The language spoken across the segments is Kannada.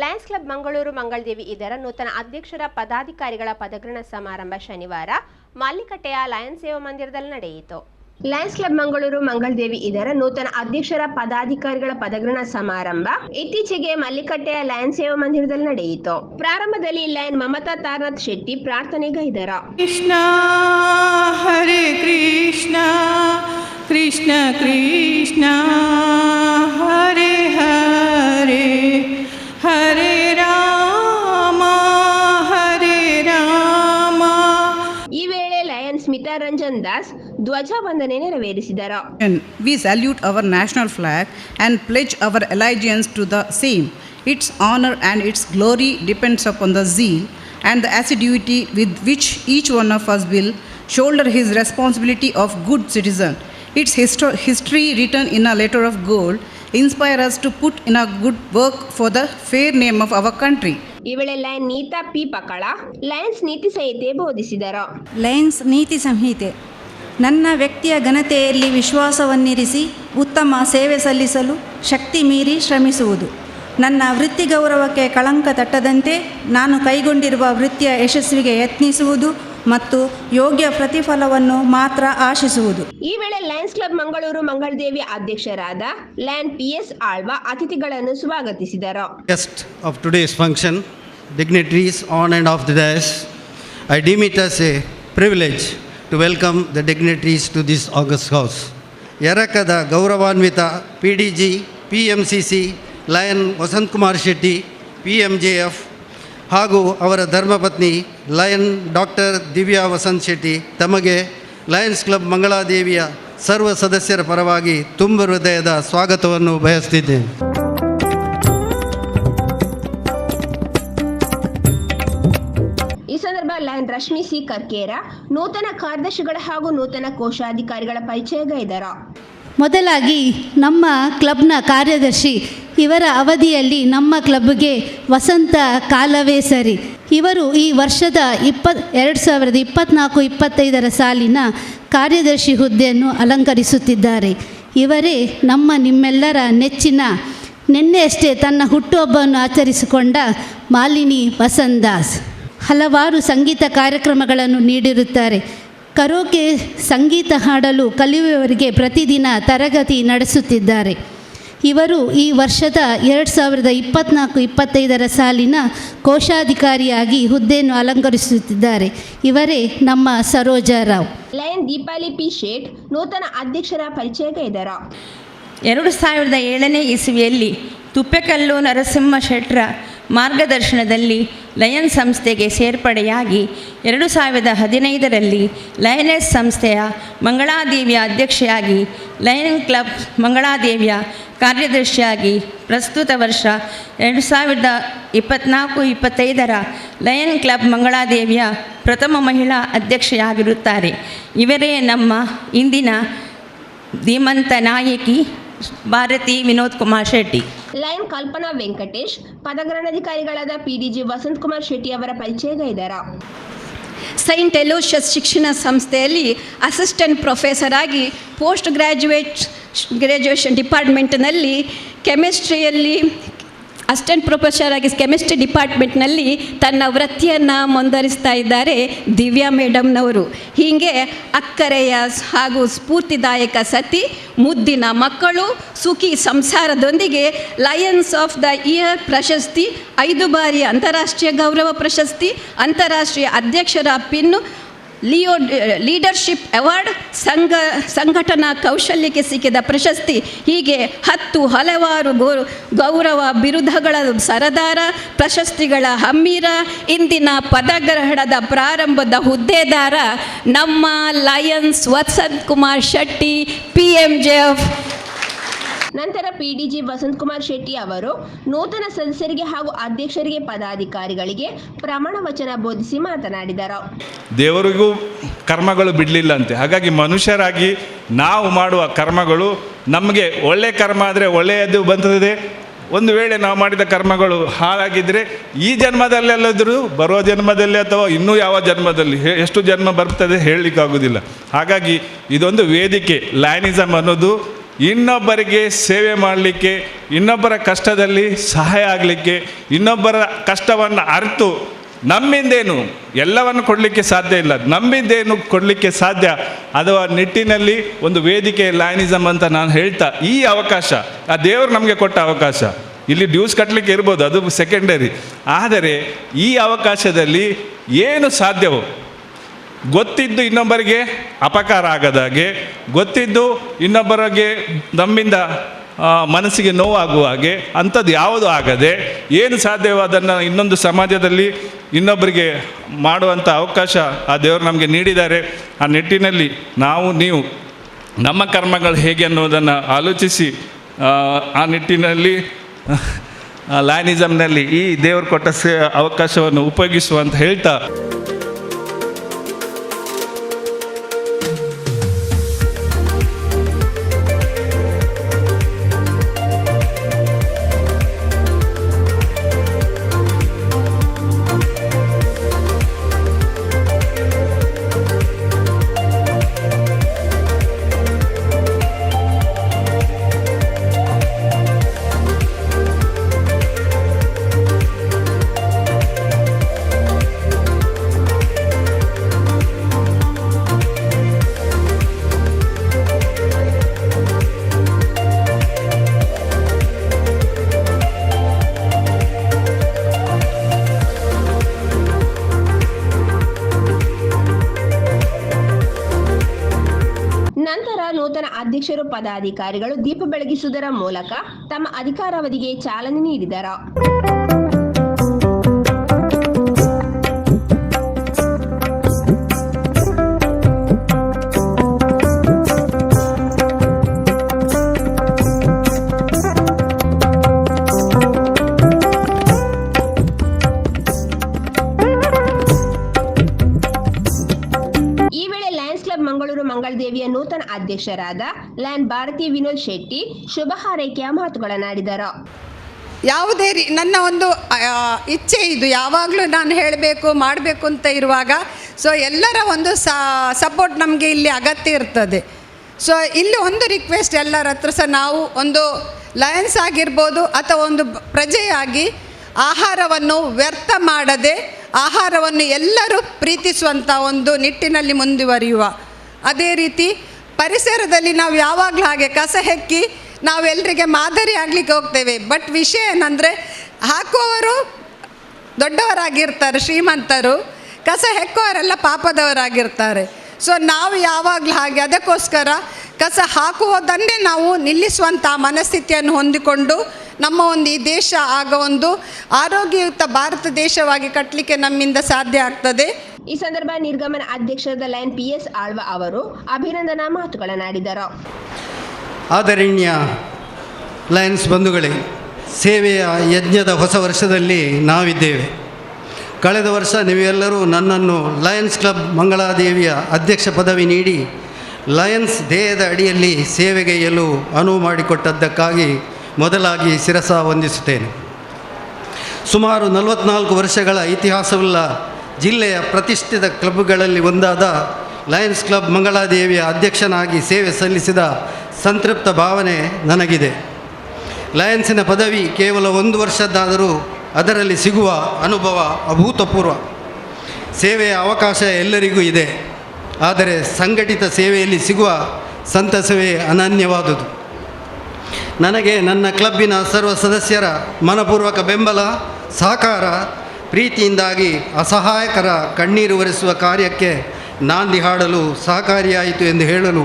ಲಯನ್ಸ್ ಕ್ಲಬ್ ಮಂಗಳೂರು ಮಂಗಳದೇವಿ ಇದರ ನೂತನ ಅಧ್ಯಕ್ಷರ ಪದಾಧಿಕಾರಿಗಳ ಪದಗ್ರಹಣ ಸಮಾರಂಭ ಶನಿವಾರ ಮಾಲಿಕಟ್ಟೆಯ ಲಯನ್ಸ್ ಸೇವಾ ಮಂದಿರದಲ್ಲಿ ನಡೆಯಿತು. ಲಯನ್ಸ್ ಕ್ಲಬ್ ಮಂಗಳೂರು ಮಂಗಳದೇವಿ ಇದರ ನೂತನ ಅಧ್ಯಕ್ಷರ ಪದಾಧಿಕಾರಿಗಳ ಪದಗ್ರಹಣ ಸಮಾರಂಭ ಇತ್ತೀಚೆಗೆ ಮಲ್ಲಿಕಟ್ಟೆಯ ಲಯನ್ ಸೇವಾ ಮಂದಿರದಲ್ಲಿ ನಡೆಯಿತು. ಪ್ರಾರಂಭದಲ್ಲಿ ಲಯನ್ ಮಮತಾ ತಾರನಾಥ್ ಶೆಟ್ಟಿ ಪ್ರಾರ್ಥನೆಗೈದರ ಕೃಷ್ಣ ಹರೇ ಕೃಷ್ಣ ಕೃಷ್ಣ ಕೃಷ್ಣ. ಧ್ವಜವಂದನೆ ನೆರವೇರಿಸಿದರು And we salute our national flag and pledge our allegiance to the same. Its honor and its glory depends upon the zeal and the assiduity with which each one of us will shoulder his responsibility of good citizen. Its histo- history written in a letter of gold inspire us to put in a good work for the fair name of our country. ಈ ವೇಳೆ lion Neeta P Pakala lions ನೀತಿ ಸಂಹಿತೆ ಬೋಧಿಸಿದರು ಲಯನ್ಸ್ ನೀತಿ ಸಂಹಿತೆ ನನ್ನ ವ್ಯಕ್ತಿಯ ಘನತೆಯಲ್ಲಿ ವಿಶ್ವಾಸವನ್ನಿರಿಸಿ ಉತ್ತಮ ಸೇವೆ ಸಲ್ಲಿಸಲು ಶಕ್ತಿ ಮೀರಿ ಶ್ರಮಿಸುವುದು. ನನ್ನ ವೃತ್ತಿ ಗೌರವಕ್ಕೆ ಕಳಂಕ ತಟ್ಟದಂತೆ ನಾನು ಕೈಗೊಂಡಿರುವ ವೃತ್ತಿಯ ಯಶಸ್ವಿಗೆ ಯತ್ನಿಸುವುದು ಮತ್ತು ಯೋಗ್ಯ ಪ್ರತಿಫಲವನ್ನು ಮಾತ್ರ ಆಶಿಸುವುದು. ಈ ವೇಳೆ ಲಯನ್ಸ್ ಕ್ಲಬ್ ಮಂಗಳೂರು ಮಂಗಳದೇವಿ ಅಧ್ಯಕ್ಷರಾದ ಲಯನ್ ಪಿ ಎಸ್ ಆಳ್ವ ಅತಿಥಿಗಳನ್ನು ಸ್ವಾಗತಿಸಿದರು. Guest of today's function dignitaries on and of the days I deem it as a privilege to welcome the dignitaries to this august house. ಎರಕದ ಗೌರವಾನ್ವಿತ P D G P M C C Lion Vasanth Kumar Shetty P M J F ಹಾಗೂ ಅವರ ಧರ್ಮಪತ್ನಿ ಲಯನ್ ಡಾಕ್ಟರ್ ದಿವ್ಯಾ ವಸಂತ್ ಶೆಟ್ಟಿ ತಮಗೆ ಲಯನ್ಸ್ ಕ್ಲಬ್ ಮಂಗಳಾದೇವಿಯ ಸರ್ವ ಸದಸ್ಯರ ಪರವಾಗಿ ತುಂಬ ಹೃದಯದ ಸ್ವಾಗತವನ್ನು ಬಯಸ್ತಿದ್ದೇನೆ ಸಂದರ್ಭ ರಶ್ಮಿ ಸಿ ಕರ್ಕೇರ, ನೂತನ ಕಾರ್ಯದರ್ಶಿಗಳ ಹಾಗೂ ನೂತನ ಕೋಶಾಧಿಕಾರಿಗಳ ಪರಿಚಯಗೈದರ ಮೊದಲಾಗಿ ನಮ್ಮ ಕ್ಲಬ್ನ ಕಾರ್ಯದರ್ಶಿ, ಇವರ ಅವಧಿಯಲ್ಲಿ ನಮ್ಮ ಕ್ಲಬ್ಗೆ ವಸಂತ ಕಾಲವೇ ಸರಿ. ಇವರು ಈ ವರ್ಷದ ಇಪ್ಪತ್, ಎರಡು ಸಾವಿರದ ಇಪ್ಪತ್ತ್ನಾಲ್ಕು ಇಪ್ಪತ್ತೈದರ ಸಾಲಿನ ಕಾರ್ಯದರ್ಶಿ ಹುದ್ದೆಯನ್ನು ಅಲಂಕರಿಸುತ್ತಿದ್ದಾರೆ. ಇವರೇ ನಮ್ಮ ನಿಮ್ಮೆಲ್ಲರ ನೆಚ್ಚಿನ ನಿನ್ನೆಯಷ್ಟೇ ತನ್ನ ಹುಟ್ಟುಹಬ್ಬವನ್ನು ಆಚರಿಸಿಕೊಂಡ ಮಾಲಿನಿ ವಸಂದಾಸ್ ಹಲವಾರು ಸಂಗೀತ ಕಾರ್ಯಕ್ರಮಗಳನ್ನು ನೀಡಿರುತ್ತಾರೆ. ಕರೋಕೆ ಸಂಗೀತ ಹಾಡಲು ಕಲಿಯುವವರಿಗೆ ಪ್ರತಿದಿನ ತರಗತಿ ನಡೆಸುತ್ತಿದ್ದಾರೆ. ಇವರು ಈ ವರ್ಷದ ಎರಡು ಸಾವಿರದ ಇಪ್ಪತ್ತ್ನಾಲ್ಕು ಇಪ್ಪತ್ತೈದರ ಸಾಲಿನ ಕೋಶಾಧಿಕಾರಿಯಾಗಿ ಹುದ್ದೆಯನ್ನು ಅಲಂಕರಿಸುತ್ತಿದ್ದಾರೆ. ಇವರೇ ನಮ್ಮ ಸರೋಜಾ ರಾವ್ ಲಯನ್ ದೀಪಾಲಿ ಪಿ ಶೇಟ್ ನೂತನ ಅಧ್ಯಕ್ಷರ ಪರಿಚಯಗೈದರ ಎರಡು ಸಾವಿರದ ಏಳನೇ ಇಸವಿಯಲ್ಲಿ ತುಪ್ಪೆಕಲ್ಲು ನರಸಿಂಹ ಶೆಟ್ರ ಮಾರ್ಗದರ್ಶನದಲ್ಲಿ ಲಯನ್ ಸಂಸ್ಥೆಗೆ ಸೇರ್ಪಡೆಯಾಗಿ ಎರಡು ಸಾವಿರದ ಹದಿನೈದರಲ್ಲಿ ಲಯನೆಸ್ ಸಂಸ್ಥೆಯ ಮಂಗಳಾದೇವಿಯ ಅಧ್ಯಕ್ಷೆಯಾಗಿ ಲಯನ್ ಕ್ಲಬ್ ಮಂಗಳಾದೇವಿಯ ಕಾರ್ಯದರ್ಶಿಯಾಗಿ ಪ್ರಸ್ತುತ ವರ್ಷ ಎರಡು ಸಾವಿರದ ಇಪ್ಪತ್ನಾಲ್ಕು ಇಪ್ಪತ್ತೈದರ ಲಯನ್ ಕ್ಲಬ್ ಮಂಗಳಾದೇವಿಯ ಪ್ರಥಮ ಮಹಿಳಾ ಅಧ್ಯಕ್ಷೆಯಾಗಿರುತ್ತಾರೆ. ಇವರೇ ನಮ್ಮ ಇಂದಿನ ಧೀಮಂತ ನಾಯಕಿ ಭಾರತಿ ವಿನೋದ್ ಕುಮಾರ್ ಶೆಟ್ಟಿ. ಲಯನ್ ಕಲ್ಪನಾ ವೆಂಕಟೇಶ್, ಪದಗ್ರಹಣಾಧಿಕಾರಿಗಳಾದ ಪಿಡಿಜಿ ವಸಂತ್ ಕುಮಾರ್ ಶೆಟ್ಟಿ ಅವರ ಪರಿಚಯಗೈದರ ಸೈಂಟ್ ಎಲೋಷಸ್ ಶಿಕ್ಷಣ ಸಂಸ್ಥೆಯಲ್ಲಿ ಅಸಿಸ್ಟೆಂಟ್ ಪ್ರೊಫೆಸರ್ ಆಗಿ ಪೋಸ್ಟ್ ಗ್ರ್ಯಾಜುಯೇಟ್ ಗ್ರ್ಯಾಜುಯೇಷನ್ ಡಿಪಾರ್ಟ್ಮೆಂಟ್ನಲ್ಲಿ ಕೆಮಿಸ್ಟ್ರಿಯಲ್ಲಿ ಅಸಿಸ್ಟೆಂಟ್ ಪ್ರೊಫೆಸರ್ ಆಗಿ ಕೆಮಿಸ್ಟ್ರಿ ಡಿಪಾರ್ಟ್ಮೆಂಟ್ನಲ್ಲಿ ತನ್ನ ವೃತ್ತಿಯನ್ನು ಮುಂದುವರಿಸ್ತಾ ಇದ್ದಾರೆ ದಿವ್ಯಾ ಮೇಡಮ್ನವರು ಹೀಗೆ ಅಕ್ಕರೆಯ ಹಾಗೂ ಸ್ಫೂರ್ತಿದಾಯಕ ಸತಿ, ಮುದ್ದಿನ ಮಕ್ಕಳು, ಸುಖಿ ಸಂಸಾರದೊಂದಿಗೆ ಲಯನ್ಸ್ ಆಫ್ ದ ಇಯರ್ ಪ್ರಶಸ್ತಿ, ಐದು ಬಾರಿ ಅಂತಾರಾಷ್ಟ್ರೀಯ ಗೌರವ ಪ್ರಶಸ್ತಿ, ಅಂತಾರಾಷ್ಟ್ರೀಯ ಅಧ್ಯಕ್ಷರ ಪಿನ್ನು ಲಿಯೋ ಲೀಡರ್ಶಿಪ್ ಅವಾರ್ಡ್ ಸಂಘ ಸಂಘಟನಾ ಕೌಶಲ್ಯಕ್ಕೆ ಸಿಕ್ಕಿದ ಪ್ರಶಸ್ತಿ. ಹೀಗೆ ಹತ್ತು ಹಲವಾರು ಗೌರವ ಬಿರುದಗಳ ಸರದಾರ, ಪ್ರಶಸ್ತಿಗಳ ಹಮ್ಮೀರ, ಇಂದಿನ ಪದಗ್ರಹಣದ ಪ್ರಾರಂಭದ ಹುದ್ದೆದಾರ ನಮ್ಮ Lions Vasanth Kumar Shetty P M J F ನಂತರ ಪಿಡಿಜಿ ವಸಂತ್ ಕುಮಾರ್ ಶೆಟ್ಟಿ ಅವರು ನೂತನ ಸದಸ್ಯರಿಗೆ ಹಾಗೂ ಅಧ್ಯಕ್ಷರಿಗೆ ಪದಾಧಿಕಾರಿಗಳಿಗೆ ಪ್ರಮಾಣ ವಚನ ಬೋಧಿಸಿ ಮಾತನಾಡಿದರು. ದೇವರಿಗೂ ಕರ್ಮಗಳು ಬಿಡಲಿಲ್ಲಂತೆ. ಹಾಗಾಗಿ ಮನುಷ್ಯರಾಗಿ ನಾವು ಮಾಡುವ ಕರ್ಮಗಳು ನಮಗೆ ಒಳ್ಳೆ ಕರ್ಮ ಆದರೆ ಒಳ್ಳೆಯದು ಬಂತದೆ. ಒಂದು ವೇಳೆ ನಾವು ಮಾಡಿದ ಕರ್ಮಗಳು ಹಾಳಾಗಿದ್ದರೆ ಈ ಜನ್ಮದಲ್ಲೆಲ್ಲದರೂ ಬರೋ ಜನ್ಮದಲ್ಲಿ ಅಥವಾ ಇನ್ನೂ ಯಾವ ಜನ್ಮದಲ್ಲಿ ಎಷ್ಟು ಜನ್ಮ ಬರ್ತದೆ ಹೇಳಲಿಕ್ಕಾಗೋದಿಲ್ಲ. ಹಾಗಾಗಿ ಇದೊಂದು ವೇದಿಕೆ ಲಯನಿಸಮ್ ಅನ್ನೋದು ಇನ್ನೊಬ್ಬರಿಗೆ ಸೇವೆ ಮಾಡಲಿಕ್ಕೆ, ಇನ್ನೊಬ್ಬರ ಕಷ್ಟದಲ್ಲಿ ಸಹಾಯ ಆಗಲಿಕ್ಕೆ, ಇನ್ನೊಬ್ಬರ ಕಷ್ಟವನ್ನು ಅರಿತು ನಮ್ಮಿಂದೇನು ಎಲ್ಲವನ್ನು ಕೊಡಲಿಕ್ಕೆ ಸಾಧ್ಯ ಇಲ್ಲ. ನಮ್ಮಿಂದೇನು ಕೊಡಲಿಕ್ಕೆ ಸಾಧ್ಯ ಅಥವಾ ನಿಟ್ಟಿನಲ್ಲಿ ಒಂದು ವೇದಿಕೆ ಲಯನಿಸಮ್ ಅಂತ ನಾನು ಹೇಳ್ತಾ ಈ ಅವಕಾಶ, ಆ ದೇವರು ನಮಗೆ ಕೊಟ್ಟ ಅವಕಾಶ. ಇಲ್ಲಿ ಡ್ಯೂಸ್ ಕಟ್ಟಲಿಕ್ಕೆ ಇರ್ಬೋದು, ಅದು ಸೆಕೆಂಡರಿ ಆದರೆ ಈ ಅವಕಾಶದಲ್ಲಿ ಏನು ಸಾಧ್ಯವೋ ಗೊತ್ತಿದ್ದು ಇನ್ನೊಬ್ಬರಿಗೆ ಅಪಕಾರ ಆಗದಾಗೆ ಗೊತ್ತಿದ್ದು ಇನ್ನೊಬ್ಬರಿಗೆ ನಮ್ಮಿಂದ ಮನಸ್ಸಿಗೆ ನೋವಾಗುವ ಹಾಗೆ ಅಂಥದ್ದು ಯಾವುದು ಆಗದೆ ಏನು ಸಾಧ್ಯವೋ ಅದನ್ನು ಇನ್ನೊಂದು ಸಮಾಜದಲ್ಲಿ ಇನ್ನೊಬ್ಬರಿಗೆ ಮಾಡುವಂಥ ಅವಕಾಶ ಆ ದೇವರು ನಮಗೆ ನೀಡಿದ್ದಾರೆ. ಆ ನಿಟ್ಟಿನಲ್ಲಿ ನಾವು ನೀವು ನಮ್ಮ ಕರ್ಮಗಳು ಹೇಗೆ ಅನ್ನುವುದನ್ನು ಆಲೋಚಿಸಿ ಆ, ನಿಟ್ಟಿನಲ್ಲಿ ಲ್ಯಾನಿಸಮ್ನಲ್ಲಿ ಈ ದೇವರು ಕೊಟ್ಟ ಅವಕಾಶವನ್ನು ಉಪಯೋಗಿಸುವಂತ ಹೇಳ್ತಾ ನೂತನ ಅಧ್ಯಕ್ಷರು ಪದಾಧಿಕಾರಿಗಳು ದೀಪ ಬೆಳಗಿಸುವುದರ ಮೂಲಕ ತಮ್ಮ ಅಧಿಕಾರಾವಧಿಗೆ ಚಾಲನೆ ನೀಡಿದರು. ಮಂಗಳದೇವಿಯ ನೂತನ ಅಧ್ಯಕ್ಷರಾದ ಲ್ಯಾನ್ ಭಾರತಿ ವಿನೋದ್ ಶೆಟ್ಟಿ ಶುಭ ಹಾರೈಕೆಯ ಮಾತುಗಳನ್ನಾಡಿದರು ಯಾವುದೇ ರೀ, ನನ್ನ ಒಂದು ಇಚ್ಛೆ ಇದು. ಯಾವಾಗಲೂ ನಾನು ಹೇಳಬೇಕು, ಮಾಡಬೇಕು ಅಂತ ಇರುವಾಗ ಸೊ ಎಲ್ಲರ ಒಂದು ಸಪೋರ್ಟ್ ನಮಗೆ ಇಲ್ಲಿ ಅಗತ್ಯ ಇರ್ತದೆ. ಸೊ ಇಲ್ಲಿ ಒಂದು ರಿಕ್ವೆಸ್ಟ್ ಎಲ್ಲರ ಹತ್ರ ಸಹ ನಾವು ಒಂದು ಲಯನ್ಸ್ ಆಗಿರ್ಬೋದು ಅಥವಾ ಒಂದು ಪ್ರಜೆಯಾಗಿ ಆಹಾರವನ್ನು ವ್ಯರ್ಥ ಮಾಡದೆ, ಆಹಾರವನ್ನು ಎಲ್ಲರೂ ಪ್ರೀತಿಸುವಂಥ ಒಂದು ನಿಟ್ಟಿನಲ್ಲಿ ಮುಂದುವರಿಯುವ ಅದೇ ರೀತಿ ಪರಿಸರದಲ್ಲಿ ನಾವು ಯಾವಾಗಲೂ ಹಾಗೆ ಕಸ ಹೆಕ್ಕಿ ನಾವೆಲ್ಲರಿಗೆ ಮಾದರಿ ಆಗಲಿಕ್ಕೆ ಹೋಗ್ತೇವೆ. ಬಟ್ ವಿಷಯ ಏನಂದರೆ ಹಾಕುವವರು ದೊಡ್ಡವರಾಗಿರ್ತಾರೆ, ಶ್ರೀಮಂತರು. ಕಸ ಹೆಕ್ಕುವರೆಲ್ಲ ಪಾಪದವರಾಗಿರ್ತಾರೆ. ಸೊ ನಾವು ಯಾವಾಗಲೂ ಹಾಗೆ ಅದಕ್ಕೋಸ್ಕರ ಕಸ ಹಾಕುವುದನ್ನೇ ನಾವು ನಿಲ್ಲಿಸುವಂಥ ಮನಸ್ಥಿತಿಯನ್ನು ಹೊಂದಿಕೊಂಡು ನಮ್ಮ ಒಂದು ಈ ದೇಶ ಆಗ ಒಂದು ಆರೋಗ್ಯಯುತ ಭಾರತ ದೇಶವಾಗಿ ಕಟ್ಟಲಿಕ್ಕೆ ನಮ್ಮಿಂದ ಸಾಧ್ಯ ಆಗ್ತದೆ. ಈ ಸಂದರ್ಭ ನಿರ್ಗಮನ ಅಧ್ಯಕ್ಷರಾದ ಲಯನ್ ಪಿ ಎಸ್ ಆಳ್ವ ಅವರು ಅಭಿನಂದನಾ ಮಾತುಗಳನ್ನಾಡಿದರು ಆದರಣೀಯ ಲಯನ್ಸ್ ಬಂಧುಗಳೇ, ಸೇವೆಯ ಯಜ್ಞದ ಹೊಸ ವರ್ಷದಲ್ಲಿ ನಾವಿದ್ದೇವೆ. ಕಳೆದ ವರ್ಷ ನೀವೆಲ್ಲರೂ ನನ್ನನ್ನು ಲಯನ್ಸ್ ಕ್ಲಬ್ ಮಂಗಳಾದೇವಿಯ ಅಧ್ಯಕ್ಷ ಪದವಿ ನೀಡಿ ಲಯನ್ಸ್ ದೇಹದ ಅಡಿಯಲ್ಲಿ ಸೇವೆಗೈಯಲು ಅನುವು ಮಾಡಿಕೊಟ್ಟದ್ದಕ್ಕಾಗಿ ಮೊದಲಾಗಿ ಶಿರಸ ವಂದಿಸುತ್ತೇನೆ. ಸುಮಾರು ನಲವತ್ನಾಲ್ಕು ವರ್ಷಗಳ ಇತಿಹಾಸವುಳ್ಳ ಜಿಲ್ಲೆಯ ಪ್ರತಿಷ್ಠಿತ ಕ್ಲಬ್ಗಳಲ್ಲಿ ಒಂದಾದ ಲಯನ್ಸ್ ಕ್ಲಬ್ ಮಂಗಳಾದೇವಿಯ ಅಧ್ಯಕ್ಷನಾಗಿ ಸೇವೆ ಸಲ್ಲಿಸಿದ ಸಂತೃಪ್ತ ಭಾವನೆ ನನಗಿದೆ. ಲಯನ್ಸಿನ ಪದವಿ ಕೇವಲ ಒಂದು ವರ್ಷದ್ದಾದರೂ ಅದರಲ್ಲಿ ಸಿಗುವ ಅನುಭವ ಅಭೂತಪೂರ್ವ. ಸೇವೆಯ ಅವಕಾಶ ಎಲ್ಲರಿಗೂ ಇದೆ. ಆದರೆ ಸಂಘಟಿತ ಸೇವೆಯಲ್ಲಿ ಸಿಗುವ ಸಂತಸವೇ ಅನನ್ಯವಾದುದು. ನನಗೆ ನನ್ನ ಕ್ಲಬ್ಬಿನ ಸರ್ವ ಸದಸ್ಯರ ಮನಪೂರ್ವಕ ಬೆಂಬಲ, ಸಹಕಾರ ಪ್ರೀತಿಯಿಂದಾಗಿ ಅಸಹಾಯಕರ ಕಣ್ಣೀರು ಒರೆಸುವ ಕಾರ್ಯಕ್ಕೆ ನಾಂದಿ ಹಾಡಲು ಸಹಕಾರಿಯಾಯಿತು ಎಂದು ಹೇಳಲು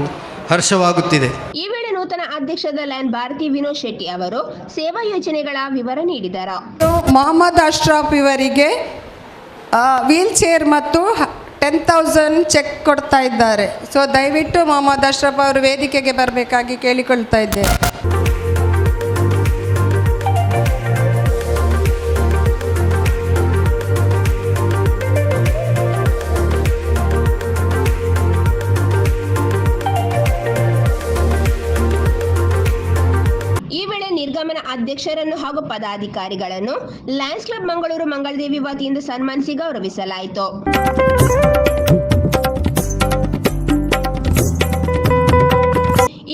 ಹರ್ಷವಾಗುತ್ತಿದೆ. ಈ ವೇಳೆ ನೂತನ ಅಧ್ಯಕ್ಷದ ಲಯನ್ ಭಾರತಿ ವಿನೋದ್ ಶೆಟ್ಟಿ ಅವರು ಸೇವಾ ಯೋಜನೆಗಳ ವಿವರ ನೀಡಿದರು. ಮೊಹಮ್ಮದ್ ಅಶ್ರಾಫ್ ಇವರಿಗೆ ವೀಲ್ ಚೇರ್ ಮತ್ತು ಟೆನ್ ತೌಸಂಡ್ ಚೆಕ್ ಕೊಡ್ತಾ ಇದ್ದಾರೆ. ಸೊ ದಯವಿಟ್ಟು ಮೊಹಮ್ಮದ್ ಅಶ್ರಫ್ ಅವರು ವೇದಿಕೆಗೆ ಬರಬೇಕಾಗಿ ಕೇಳಿಕೊಳ್ತಾ ಇದ್ದೇನೆ. ಅಧ್ಯಕ್ಷರನ್ನು ಹಾಗೂ ಪದಾಧಿಕಾರಿಗಳನ್ನು ಲಯನ್ಸ್ ಕ್ಲಬ್ ಮಂಗಳೂರು ಮಂಗಳದೇವಿ ವತಿಯಿಂದ ಸನ್ಮಾನಿಸಿ ಗೌರವಿಸಲಾಯಿತು.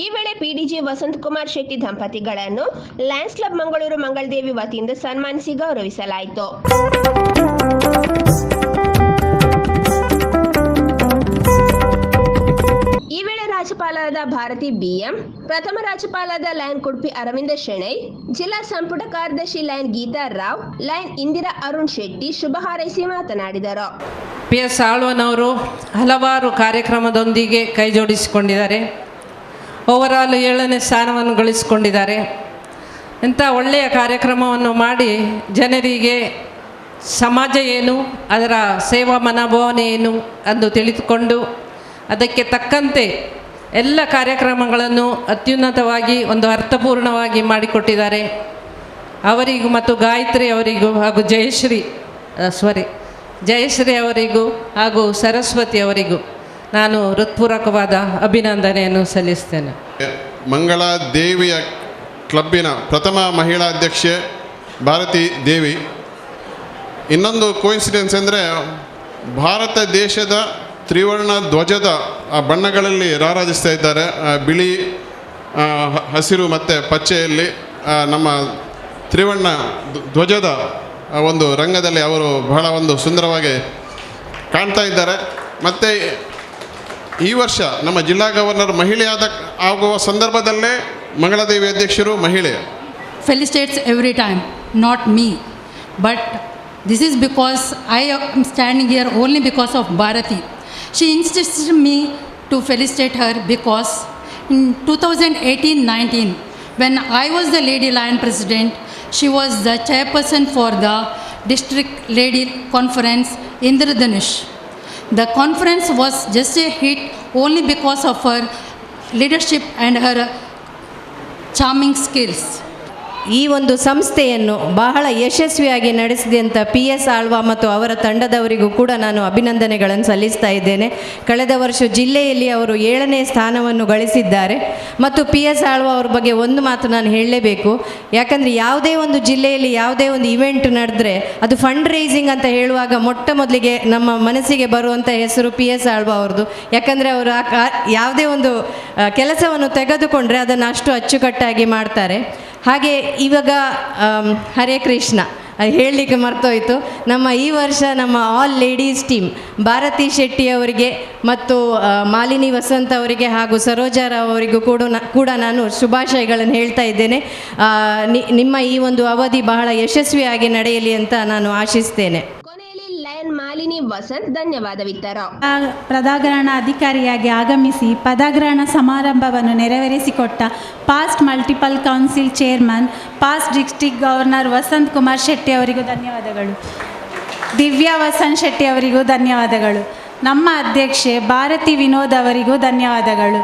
ಈ ವೇಳೆ ಪಿಡಿಜಿ ಡಿಜೆ ವಸಂತ್ ಕುಮಾರ್ ಶೆಟ್ಟಿ ದಂಪತಿಗಳನ್ನು ಲಯನ್ಸ್ ಕ್ಲಬ್ ಮಂಗಳೂರು ಮಂಗಳದೇವಿ ವತಿಯಿಂದ ಸನ್ಮಾನಿಸಿ ಗೌರವಿಸಲಾಯಿತು. ಈ ವೇಳೆ ರಾಜ್ಯಪಾಲರಾದ ಭಾರತಿ ಬಿಎಂ, ಪ್ರಥಮ ರಾಜ್ಯಪಾಲರಾದ ಲಯನ್ ಕುಡ್ಪಿ ಅರವಿಂದ ಶೆಣೈ, ಜಿಲ್ಲಾ ಸಂಪುಟ ಕಾರ್ಯದರ್ಶಿ ಲಯನ್ ಗೀತಾ ರಾವ್, ಲಯನ್ ಇಂದಿರಾ ಅರುಣ್ ಶೆಟ್ಟಿ ಶುಭ ಹಾರೈಸಿ ಮಾತನಾಡಿದರು. ಪಿ ಎಸ್ ಆಳ್ವನವರು ಹಲವಾರು ಕಾರ್ಯಕ್ರಮದೊಂದಿಗೆ ಕೈಜೋಡಿಸಿಕೊಂಡಿದ್ದಾರೆ ಓವರಾಲ್ ಏಳನೇ ಸ್ಥಾನವನ್ನು ಗಳಿಸಿಕೊಂಡಿದ್ದಾರೆ. ಇಂಥ ಒಳ್ಳೆಯ ಕಾರ್ಯಕ್ರಮವನ್ನು ಮಾಡಿ ಜನರಿಗೆ ಸಮಾಜ ಏನು, ಅದರ ಸೇವಾ ಮನೋಭಾವನೆ ಏನು ಅಂದು ತಿಳಿದುಕೊಂಡು ಅದಕ್ಕೆ ತಕ್ಕಂತೆ ಎಲ್ಲ ಕಾರ್ಯಕ್ರಮಗಳನ್ನು ಅತ್ಯುನ್ನತವಾಗಿ ಒಂದು ಅರ್ಥಪೂರ್ಣವಾಗಿ ಮಾಡಿಕೊಟ್ಟಿದ್ದಾರೆ. ಅವರಿಗೂ ಮತ್ತು ಗಾಯತ್ರಿ ಅವರಿಗೂ ಹಾಗೂ ಜಯಶ್ರೀ ಸಾರಿ ಜಯಶ್ರೀ ಅವರಿಗೂ ಹಾಗೂ ಸರಸ್ವತಿ ಅವರಿಗೂ ನಾನು ಹೃತ್ಪೂರ್ವಕವಾದ ಅಭಿನಂದನೆಯನ್ನು ಸಲ್ಲಿಸ್ತೇನೆ. ಮಂಗಳ ದೇವಿಯ ಕ್ಲಬ್ಬಿನ ಪ್ರಥಮ ಮಹಿಳಾ ಅಧ್ಯಕ್ಷೆ ಭಾರತಿ ದೇವಿ. ಇನ್ನೊಂದು ಕೋಇನ್ಸಿಡೆನ್ಸ್ ಅಂದರೆ ಭಾರತ ದೇಶದ ತ್ರಿವರ್ಣ ಧ್ವಜದ ಆ ಬಣ್ಣಗಳಲ್ಲಿ ರಾರಾಜಿಸ್ತಾ ಇದ್ದಾರೆ. ಬಿಳಿ ಹಸಿರು ಮತ್ತು ಪಚ್ಚೆಯಲ್ಲಿ ನಮ್ಮ ತ್ರಿವರ್ಣ ಧ್ವಜದ ಒಂದು ರಂಗದಲ್ಲಿ ಅವರು ಬಹಳ ಒಂದು ಸುಂದರವಾಗಿ ಕಾಣ್ತಾ ಇದ್ದಾರೆ. ಮತ್ತು ಈ ವರ್ಷ ನಮ್ಮ ಜಿಲ್ಲಾ ಗವರ್ನರ್ ಮಹಿಳೆಯಾದ ಆಗುವ ಸಂದರ್ಭದಲ್ಲೇ ಮಂಗಳದೇವಿ ಅಧ್ಯಕ್ಷರು ಮಹಿಳೆ. Felicitates every time not me but this is because I am standing here only because of Bharati. She insisted me to felicitate her because in 2018-19, when I was the Lady Lion President, she was the chairperson for the District Lady Conference Indradhanush. The conference was just a hit only because of her leadership and her charming skills. ಈ ಒಂದು ಸಂಸ್ಥೆಯನ್ನು ಬಹಳ ಯಶಸ್ವಿಯಾಗಿ ನಡೆಸಿದಂಥ ಪಿ ಎಸ್ ಆಳ್ವಾ ಮತ್ತು ಅವರ ತಂಡದವರಿಗೂ ಕೂಡ ನಾನು ಅಭಿನಂದನೆಗಳನ್ನು ಸಲ್ಲಿಸ್ತಾ ಇದ್ದೇನೆ. ಕಳೆದ ವರ್ಷ ಜಿಲ್ಲೆಯಲ್ಲಿ ಅವರು ಏಳನೇ ಸ್ಥಾನವನ್ನು ಗಳಿಸಿದ್ದಾರೆ. ಮತ್ತು ಪಿ ಎಸ್ ಆಳ್ವಾ ಅವ್ರ ಬಗ್ಗೆ ಒಂದು ಮಾತು ನಾನು ಹೇಳಲೇಬೇಕು. ಯಾಕಂದರೆ ಯಾವುದೇ ಒಂದು ಜಿಲ್ಲೆಯಲ್ಲಿ ಯಾವುದೇ ಒಂದು ಇವೆಂಟ್ ನಡೆದ್ರೆ ಅದು ಫಂಡ್ ರೈಸಿಂಗ್ ಅಂತ ಹೇಳುವಾಗ ಮೊಟ್ಟ ಮೊದಲಿಗೆ ನಮ್ಮ ಮನಸ್ಸಿಗೆ ಬರುವಂಥ ಹೆಸರು ಪಿ ಎಸ್ ಆಳ್ವಾ ಅವ್ರದ್ದು. ಯಾಕಂದರೆ ಅವರು ಯಾವುದೇ ಒಂದು ಕೆಲಸವನ್ನು ತೆಗೆದುಕೊಂಡ್ರೆ ಅದನ್ನು ಅಷ್ಟು ಅಚ್ಚುಕಟ್ಟಾಗಿ ಮಾಡ್ತಾರೆ. ಹಾಗೆ ಇವಾಗ ಹರೇ ಕೃಷ್ಣ. ಹೇಳಲಿಕ್ಕೆ ಮರ್ತೋಯ್ತು. ನಮ್ಮ ಈ ವರ್ಷ ನಮ್ಮ all ladies team Bharati Shetty ಅವರಿಗೆ ಮತ್ತು ಮಾಲಿನಿ ವಸಂತ್ ಅವರಿಗೆ ಹಾಗೂ ಸರೋಜಾರಾವ್ ಅವರಿಗೂ ಕೂಡ ಕೂಡ ನಾನು ಶುಭಾಶಯಗಳನ್ನು ಹೇಳ್ತಾ ಇದ್ದೇನೆ. ನಿಮ್ಮ ಈ ಒಂದು ಅವಧಿ ಬಹಳ ಯಶಸ್ವಿಯಾಗಿ ನಡೆಯಲಿ ಅಂತ ನಾನು ಆಶಿಸ್ತೇನೆ. ಲಯನ್ ಮಾಲಿನಿ ವಸಂತ್ ಧನ್ಯವಾದವಿತ್ತರು ಪದಗ್ರಹಣ ಅಧಿಕಾರಿಯಾಗಿ ಆಗಮಿಸಿ ಪದಗ್ರಹಣ ಸಮಾರಂಭವನ್ನು ನೆರವೇರಿಸಿಕೊಟ್ಟ past multiple council chairman, past district governor Vasanth Kumar Shetty ಅವರಿಗೂ ಧನ್ಯವಾದಗಳು. ದಿವ್ಯಾ ವಸಂತ್ ಶೆಟ್ಟಿ ಅವರಿಗೂ ಧನ್ಯವಾದಗಳು. ನಮ್ಮ ಅಧ್ಯಕ್ಷೆ ಭಾರತಿ ವಿನೋದ್ ಅವರಿಗೂ ಧನ್ಯವಾದಗಳು.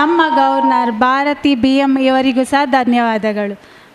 ನಮ್ಮ ಗವರ್ನರ್ ಭಾರತಿ ಬಿ ಎಂ ಇವರಿಗೂ ಸಹ ಧನ್ಯವಾದಗಳು.